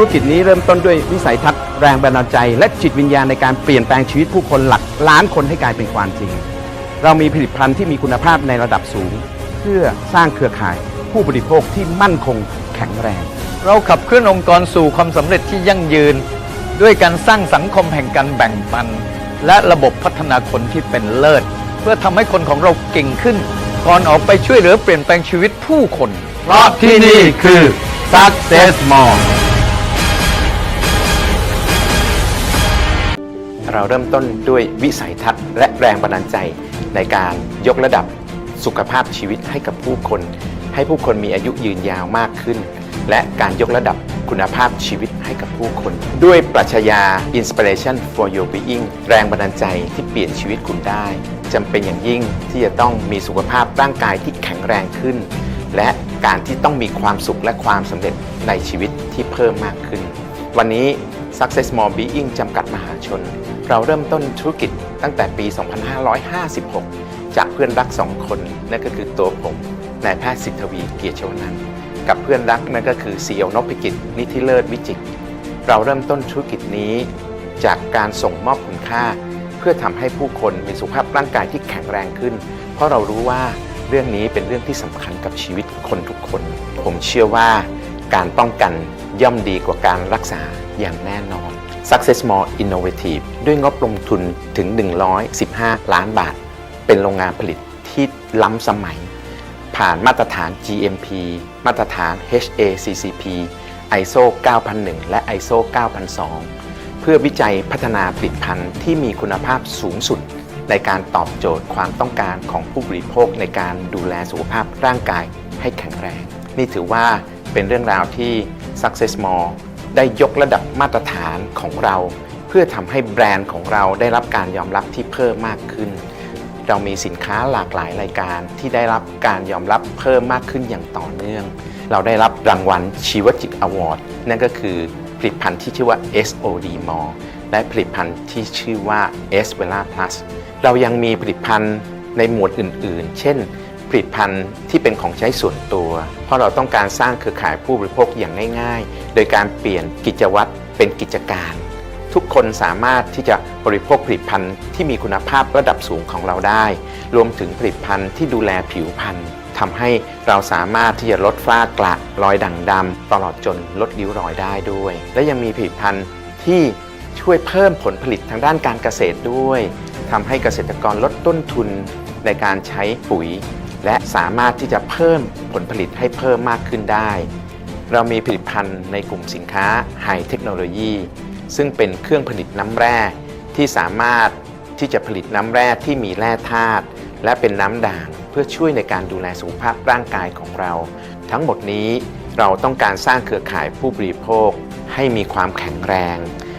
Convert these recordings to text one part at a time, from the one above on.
รกิจนี้เริ่มต้นด้วยวิสัยทัศน์แรงบันดาลใจ และจิตวิญญาณในการเปลี่ยนแปลงชีวิตผู้คนหลักล้านคนให้กลายเป็นความจริง เรามีผลิตภัณฑ์ที่มีคุณภาพในระดับสูง เพื่อสร้างเครือข่าย ผู้บริโภคที่มั่นคงแข็งแรง เราขับเคลื่อนองค์กรสู่ความสำเร็จที่ยั่งยืน ด้วยการสร้างสังคมแห่งการแบ่งปัน และระบบพัฒนาคนที่เป็นเลิศ เพื่อทำให้คนของเราเก่งขึ้น ก่อนออกไปช่วยเหลือเปลี่ยนแปลงชีวิตผู้คน เพราะที่นี่คือ Success Mall เราเริ่มต้นด้วยวิสัยทัศน์และแรงบันดาลใจในการยกระดับสุขภาพชีวิตให้กับผู้คน ให้ผู้คนมีอายุยืนยาวมากขึ้น และการยกระดับคุณภาพชีวิตให้กับผู้คน ด้วยปรัชญา Inspiration for Your Being แรงบันดาลใจที่เปลี่ยนชีวิตคุณได้จำเป็นอย่างยิ่งที่จะต้องมีสุขภาพร่างกายที่แข็งแรงขึ้น และการที่ต้องมีความสุขและความสำเร็จในชีวิตที่เพิ่มมากขึ้น วันนี้ Success More Being จำกัดมหาชน เราเริ่มต้นธุรกิจตั้งแต่ปี 2556 จากเพื่อนรักสองคนนั่นก็คือตัวผมนายแพทย์สิทธวีเกียรติชวนันท์กับเพื่อนรักนั่นก็คือซีเอนพิกิจนิธิเลิศวิจิตรเราเริ่มต้นธุรกิจนี้ จากการส่งมอบคุณค่า เพื่อทำให้ผู้คนมีสุขภาพร่างกายที่แข็งแรงขึ้น เพราะเรารู้ว่าเรื่องนี้เป็นเรื่องที่สำคัญกับชีวิตคนทุกคน ผมเชื่อว่าการป้องกันย่อมดีกว่าการรักษาอย่างแน่นอน Success More Innovative ด้วยงบลงทุนถึง 115 ล้านบาท เป็นโรงงานผลิตที่ล้ำสมัย ผ่านมาตรฐาน GMP มาตรฐาน HACCP ISO 9001 และ ISO 9002 เพื่อวิจัยพัฒนาผลิตภัณฑ์ที่มีคุณภาพสูงสุด ในการตอบโจทย์ความต้องการของผู้บริโภคในการดูแลสุขภาพร่างกายให้แข็งแรง นี่ถือว่าเป็นเรื่องราวที่ Success More ได้ยกระดับมาตรฐานของเรา เพื่อทำให้แบรนด์ของเราได้รับการยอมรับที่เพิ่มมากขึ้น เรามีสินค้าหลากหลายรายการที่ได้รับการยอมรับเพิ่มมากขึ้นอย่างต่อเนื่อง เราได้รับรางวัลชีวจิตอวอร์ดนั่นก็คือผลิตภัณฑ์ที่ชื่อว่า SOD m o r e และผลิตภัณฑ์ที่ชื่อว่า S v e l a Plus เรายังมีผลิตภัณฑ์ในหมวดอื่น ๆ เช่น ผลิตภัณฑ์ที่เป็นของใช้ส่วนตัว เพราะเราต้องการสร้างเครือข่ายผู้บริโภคอย่างง่าย ๆ โดยการเปลี่ยนกิจวัตรเป็นกิจการ ทุกคนสามารถที่จะบริโภคผลิตภัณฑ์ที่มีคุณภาพระดับสูงของเราได้ รวมถึงผลิตภัณฑ์ที่ดูแลผิวพรรณทำให้เราสามารถที่จะลดฝ้ากระรอยด่างดำตลอดจนลดริ้วรอยได้ด้วย และยังมีผลิตภัณฑ์ที่ช่วยเพิ่มผลผลิตทางด้านการเกษตรด้วยทำให้เกษตรกรลดต้นทุนในการใช้ปุ๋ย และสามารถที่จะเพิ่มผลผลิตให้เพิ่มมากขึ้นได้ เรามีผลิตภัณฑ์ในกลุ่มสินค้าไฮเทคโนโลยีซึ่งเป็นเครื่องผลิตน้ำแร่ที่สามารถที่จะผลิตน้ำแร่ที่มีแร่ธาตุและเป็นน้ำด่างเพื่อช่วยในการดูแลสุขภาพร่างกายของเรา ทั้งหมดนี้เราต้องการสร้างเครือข่ายผู้บริโภค ให้มีความแข็งแรง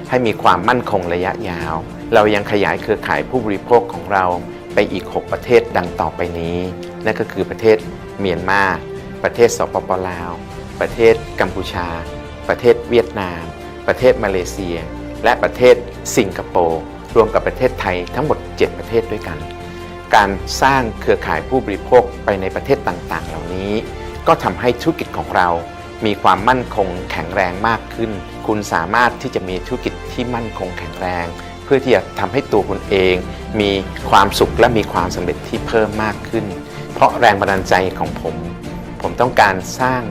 ให้มีความมั่นคงระยะยาว เรายังขยายเครือข่ายผู้บริโภคของเราไปอีก 6 ประเทศดังต่อไปนี้ นั่นก็คือประเทศเมียนมา ประเทศสปปลาว ประเทศกัมพูชา ประเทศเวียดนาม ประเทศมาเลเซีย และประเทศสิงคโปร์รวมกับประเทศไทยทั้งหมด 7 ประเทศด้วยกัน การสร้างเครือข่ายผู้บริโภคไปในประเทศต่างๆ เหล่านี้ ก็ทำให้ธุรกิจของเรา มีความมั่นคงแข็งแรงมากขึ้น คุณสามารถที่จะมีธุรกิจที่มั่นคงแข็งแรง เพื่อที่จะทำให้ตัวคุณเอง มีความสุขและมีความสำเร็จที่เพิ่มมากขึ้น เพราะแรงบันดาลใจของผม ผมต้องการสร้าง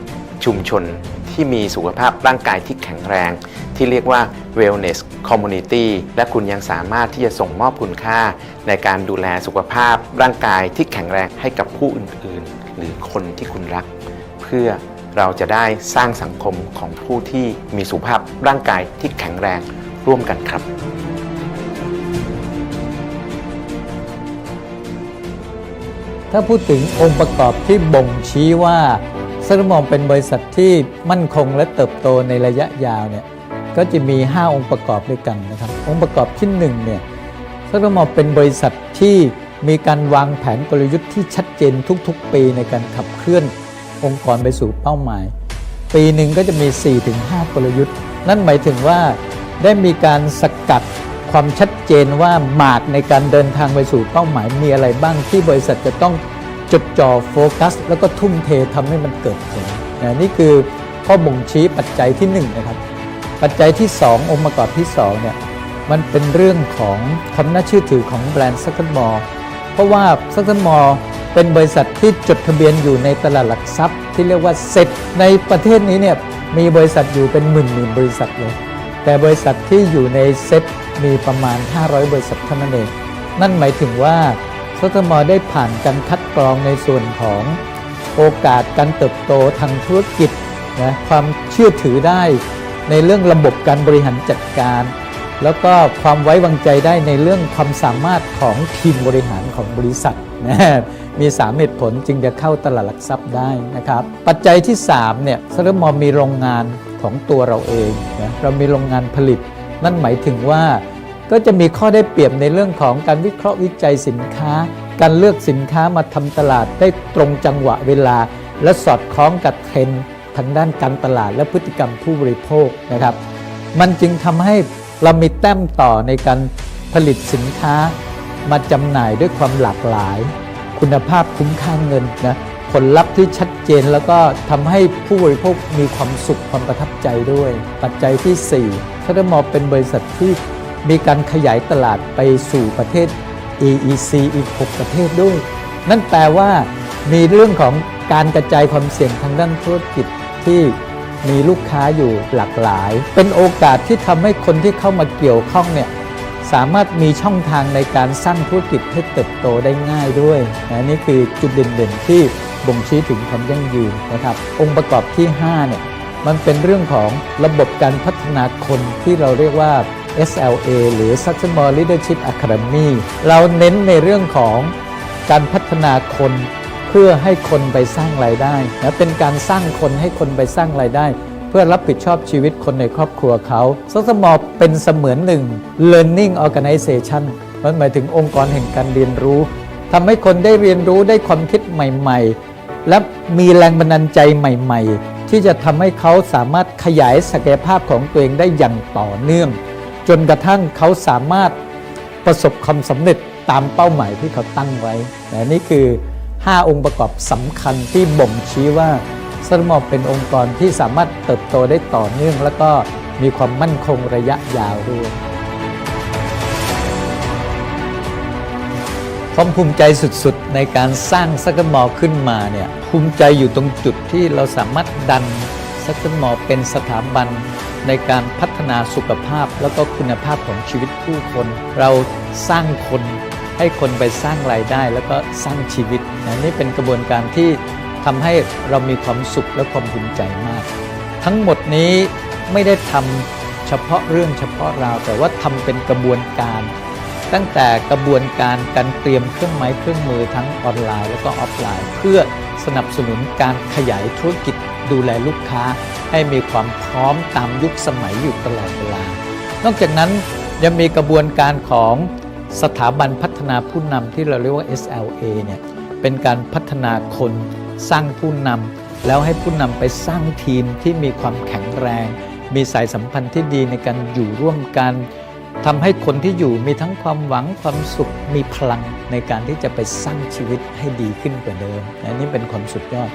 ชุมชนที่มีสุขภาพร่างกายที่แข็งแรง ที่เรียกว่า wellness community และคุณยังสามารถที่จะส่งมอบคุณค่า ในการดูแลสุขภาพร่างกายที่แข็งแรงให้กับผู้อื่นๆ หรือคนที่คุณรัก เพื่อเราจะได้สร้างสังคมของผู้ที่มีสุขภาพร่างกายที่แข็งแรงร่วมกันครับ ถ้าพูดถึงองค์ประกอบที่บ่งชี้ว่าเซรมองเป็นบริษัทที่มั่นคงและเติบโตในระยะยาวเนี่ยก็จะมี 5 องค์ประกอบด้วยกันนะครับองค์ประกอบที่1เนี่ยเซรมองเป็นบริษัทที่มีการวางแผนกลยุทธ์ที่ชัดเจนทุกๆ ปีในการขับเคลื่อนองค์กรไปสู่เป้าหมาย ปีหนึ่งก็จะมี 4-5 กลยุทธ์ นั่นหมายถึงว่าได้มีการสกัด ความชัดเจนว่าหมากในการเดินทางไปสู่เป้าหมายมีอะไรบ้างที่บริษัทจะต้องจดจ่อโฟกัส แล้วก็ทุ่มเททำให้มันเกิดผลนะนี่คือข้อบ่งชี้ปัจจัยที่1นงนะครับ ปัจจัยที่ 2 องค์ประกอบที่2เนี่ยมันเป็นเรื่องของความน่าเชื่อถือของแบรนด์ซักเซมอลเพราะว่าซักเซมอลเป็นบริษัทที่จดทะเบียนอยู่ในตลาดหลักทรัพย์ ที่เรียกว่าเซ็ตในประเทศนี้เนี่ยมีบริษัทอยู่เป็นหมื่นหมื่นบริษัทเลย แต่บริษัทที่อยู่ในเซ็ต มีประมาณ 500 บริษัทเท่านั้นเอง นั่นหมายถึงว่าซักเซมอลได้ผ่านการคัดกรองในส่วนของโอกาสการเติบโตทางธุรกิจนะความเชื่อถือได้ในเรื่องระบบการบริหารจัดการ แล้วก็ความไว้วางใจได้ในเรื่องความสามารถของทีมบริหารของบริษัทนะมีสามเหตุผลจึงจะเข้าตลาดหลักทรัพย์ได้นะครับ ปัจจัยที่ 3 เนี่ยซรมอมีโรงงานของตัวเราเองนะเรามีโรงงานผลิต นั่นหมายถึงว่า ก็จะมีข้อได้เปรียบในเรื่องของการวิเคราะห์วิจัยสินค้า การเลือกสินค้ามาทำตลาดได้ตรงจังหวะเวลา และสอดคล้องกับเทรนด์ทางด้านการตลาดและพฤติกรรมผู้บริโภคนะครับ มันจึงทำให้เรามีแต้มต่อในการผลิตสินค้า มาจำหน่ายด้วยความหลากหลาย คุณภาพคุ้มค่าเงินนะผลลัพธ์ที่ชัดเจนแล้วก็ทำให้ผู้บริโภคมีความสุขความประทับใจด้วย ปัจจัยที่4คัตมองเป็นบริษัทที่ มีการขยายตลาดไปสู่ประเทศ EEC อีก 6 ประเทศด้วย นั่นแปลว่ามีเรื่องของการกระจายความเสี่ยงทางด้านธุรกิจที่มีลูกค้าอยู่หลากหลาย เป็นโอกาสที่ทำให้คนที่เข้ามาเกี่ยวข้องเนี่ยสามารถมีช่องทางในการสร้างธุรกิจให้เติบโตได้ง่ายด้วยนะนี่คือจุดเด่นๆที่บ่งชี้ถึงความยั่งยืนนะครับ องค์ประกอบที่5เนี่ยมันเป็นเรื่องของระบบการพัฒนาคนที่เราเรียกว่า SLA หรือ Successful Leadership Academy เราเน้นในเรื่องของการพัฒนาคนเพื่อให้คนไปสร้างรายได้นะเป็นการสร้างคนให้คนไปสร้างรายได้ เพื่อรับผิดชอบชีวิตคนในครอบครัวเขาสสมเป็นเสมือนหนึ่ง learning organization มันหมายถึงองค์กรแห่งการเรียนรู้ทำให้คนได้เรียนรู้ได้ความคิดใหม่ ๆ และมีแรงบันดาลใจใหม่ ๆ ที่จะทำให้เขาสามารถขยายศักยภาพของตัวเองได้อย่างต่อเนื่อง จนกระทั่งเขาสามารถประสบความสำเร็จตามเป้าหมายที่เขาตั้งไว้นะนี่คือ 5 องค์ประกอบสำคัญที่บ่งชี้ว่าสมอเป็นองค์กรที่สามารถเติบโตได้ต่อเนื่อง แล้วก็มีความมั่นคงระยะยาวด้วยความภูมิใจสุดๆ ในการสร้างซักมอขึ้นมาเนี่ยภูมิใจอยู่ตรงจุดที่เราสามารถดันซักมอเป็นสถาบัน ในการพัฒนาสุขภาพแล้วก็คุณภาพของชีวิตผู้คน เราสร้างคนให้คนไปสร้างรายได้ แล้วก็สร้างชีวิตนะนี่เป็นกระบวนการที่ทำให้เรามีความสุขและความภูมิใจมาก ทั้งหมดนี้ไม่ได้ทำเฉพาะเรื่องเฉพาะราว แต่ว่าทำเป็นกระบวนการ ตั้งแต่กระบวนการการเตรียมเครื่องไม้เครื่องมือทั้งออนไลน์ แล้วก็ออฟไลน์ เพื่อสนับสนุนการขยายธุรกิจ ดูแลลูกค้าให้มีความพร้อมตามยุคสมัยอยู่ตลอดเวลา นอกจากนั้นยังมีกระบวนการของสถาบันพัฒนาผู้นำที่เราเรียกว่า SLA เนี่ยเป็นการพัฒนาคนสร้างผู้นำแล้วให้ผู้นำไปสร้างทีมที่มีความแข็งแรง มีสายสัมพันธ์ที่ดีในการอยู่ร่วมกันทำให้คนที่อยู่มีทั้งความหวังความสุขมีพลังในการที่จะไปสร้างชีวิตให้ดีขึ้นกว่าเดิมอันนี้เป็นความสุดยอด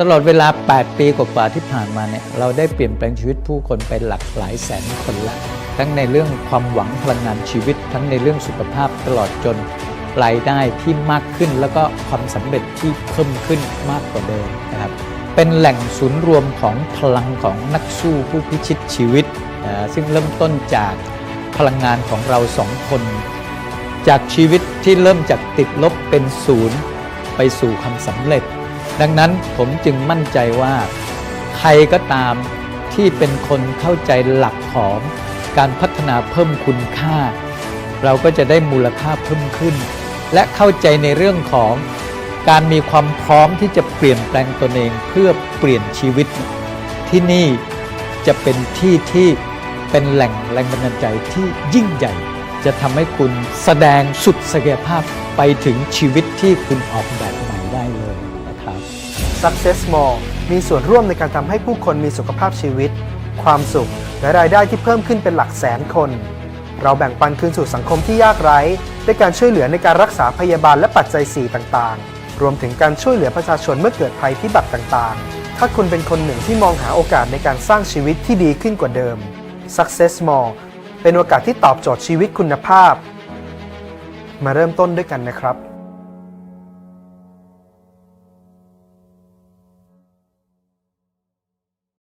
ตลอดเวลา 8 ปีกว่าที่ผ่านมาเนี่ยเราได้เปลี่ยนแปลงชีวิตผู้คนไปหลักหลายแสนคนละทั้งในเรื่องความหวังพลังงานชีวิต ทั้งในเรื่องสุขภาพตลอดจนรายได้ที่มากขึ้นแล้วก็ความสำเร็จที่เพิ่มขึ้นมากกว่าเดิมนะครับเป็นแหล่งศูนย์รวมของพลังของนักสู้ผู้พิชิตชีวิต ซึ่งเริ่มต้นจากพลังงานของเราสองคน จากชีวิตที่เริ่มจากติดลบเป็นศูนย์ไปสู่ความสำเร็จ ดังนั้นผมจึงมั่นใจว่า ใครก็ตามที่เป็นคนเข้าใจหลักของการพัฒนาเพิ่มคุณค่า เราก็จะได้มูลค่าเพิ่มขึ้น และเข้าใจในเรื่องของการมีความพร้อมที่จะเปลี่ยนแปลงตนเองเพื่อเปลี่ยนชีวิต ที่นี่จะเป็นที่ที่เป็นแหล่งแรงบันดาลใจที่ยิ่งใหญ่ จะทำให้คุณแสดงสุดศักยภาพไปถึงชีวิตที่คุณออกแบบใหม่ได้เลย Success Mall มีส่วนร่วมในการทำให้ผู้คนมีสุขภาพชีวิต ความสุข และรายได้ที่เพิ่มขึ้นเป็นหลักแสนคน เราแบ่งปันคืนสู่สังคมที่ยากไร้ด้วยการช่วยเหลือในการรักษาพยาบาลและปัจจัย4ต่างๆ รวมถึงการช่วยเหลือประชาชนเมื่อเกิดภัยพิบัติต่างๆ ถ้าคุณเป็นคนหนึ่งที่มองหาโอกาสในการสร้างชีวิตที่ดีขึ้นกว่าเดิม Success More เป็นโอกาสที่ตอบโจทย์ชีวิตคุณภาพ มาเริ่มต้นด้วยกันนะครับ